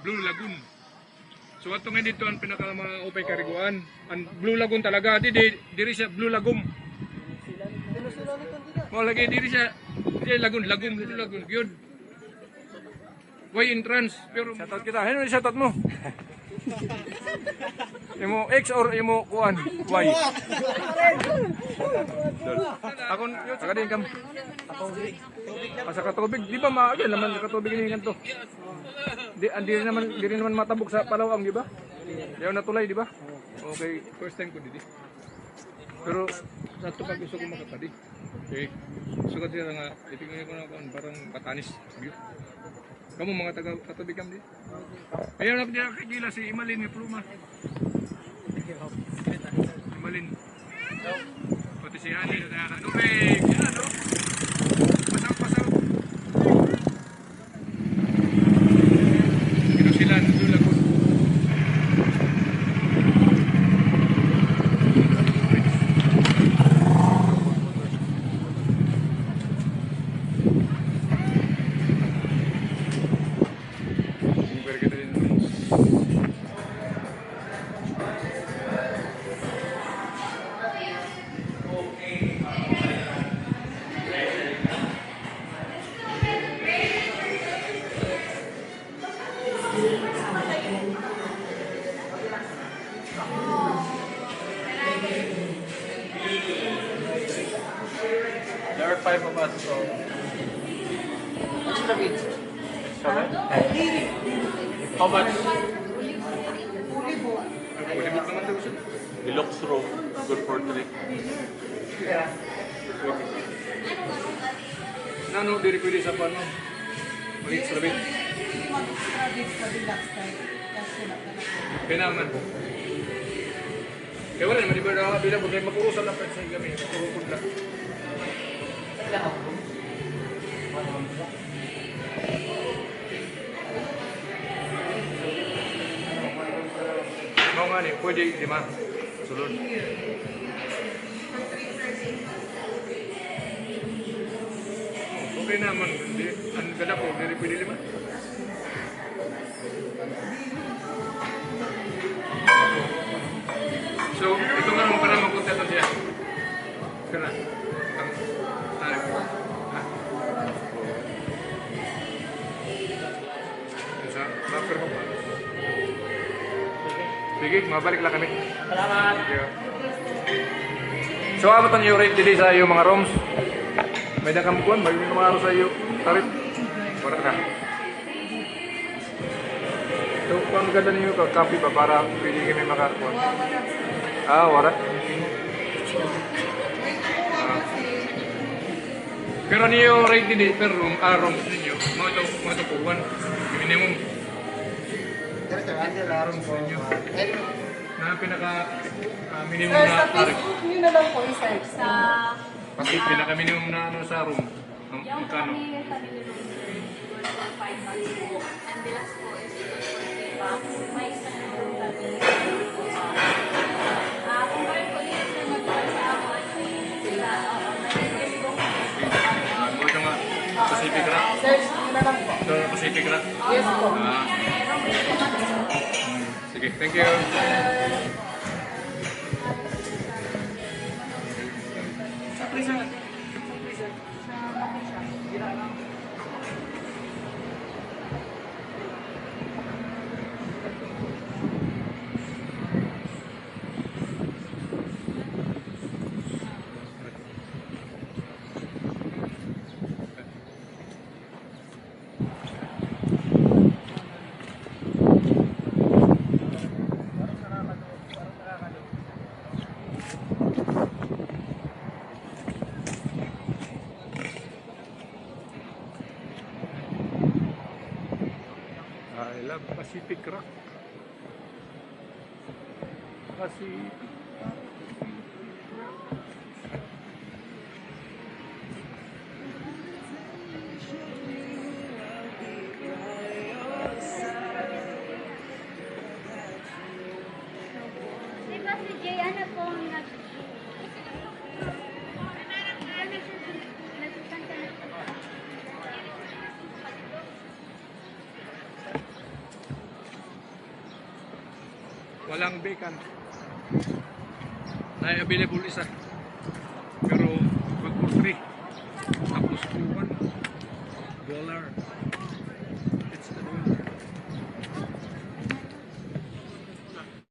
Blue Lagoon. So ato nga dito ang pinaka mga upay kariguan. Ang Blue Lagoon talaga, di di diri siya Blue Lagoon. Mo lagi diri siya di Lagoon, Lagoon, Blue Lagoon. Yun. Way entrance pero shoutout kita. Ano shoutout mo? Imo X or imo kuan? Y. Akon saka din kam. Asa ka tubig, di ba ma yan naman ka tubig ni kanto. Di andi rin naman di rin naman matabok sa Palawang, di ba? Yaw na tulay, di ba? Okay, first time ko didi. Pero sa to pag gusto ko makatadi. Okay. Sukat siya nga itingnan ko na kuan parang Batanis view. Kamu mga taga katabi kam di. Ayun na dia kagila si Imalin ni Pluma. Imalin. Pati si Ani na tubig. bilen five of us, so. Extra meat. Seven? How much? Pwede mo naman daw siya. Deluxe room. Good for three. Nano, diri pwede sa pano. Maliit sa labit. Kaya naman. Kaya wala naman, di ba na bilang kung makurusan na pa sa kami, makurukod lang. Mau nga ni, pwede lima. Sulod. Okay naman, hindi. Ang ganda ko, hindi pwede Sige, mabalik lang kami. Salamat. So, abot ang rate dili sa iyo mga rooms. May nakamukuan, may araw sa iyo tarif. Para ka. So, kung ang ganda ninyo ka, copy ba para pwede kami makakuha? Ah, wala. Ah. Pero niyo rate dili per room, ah, rooms ninyo, mga ito, mga ito kuwan. Minimum. Na pinaka ah, minimum Sir, na sa tarif. Facebook nyo na lang po i-search. Sa Kasi pinaka minimum na ano sa room. Ang yung magkano? kami family room is 1.5 bucks po. And the last po is 2.5 bucks. May isang room kami. Ah, dito sila mag-call sa ako, sila. Ah, ito nga. Pacific Rock. Search nyo na lang po. Pacific Rock. Yes po. Ah, sige, thank you. I love Pacific Rock. Pacific. Walang vacant. Na available isa.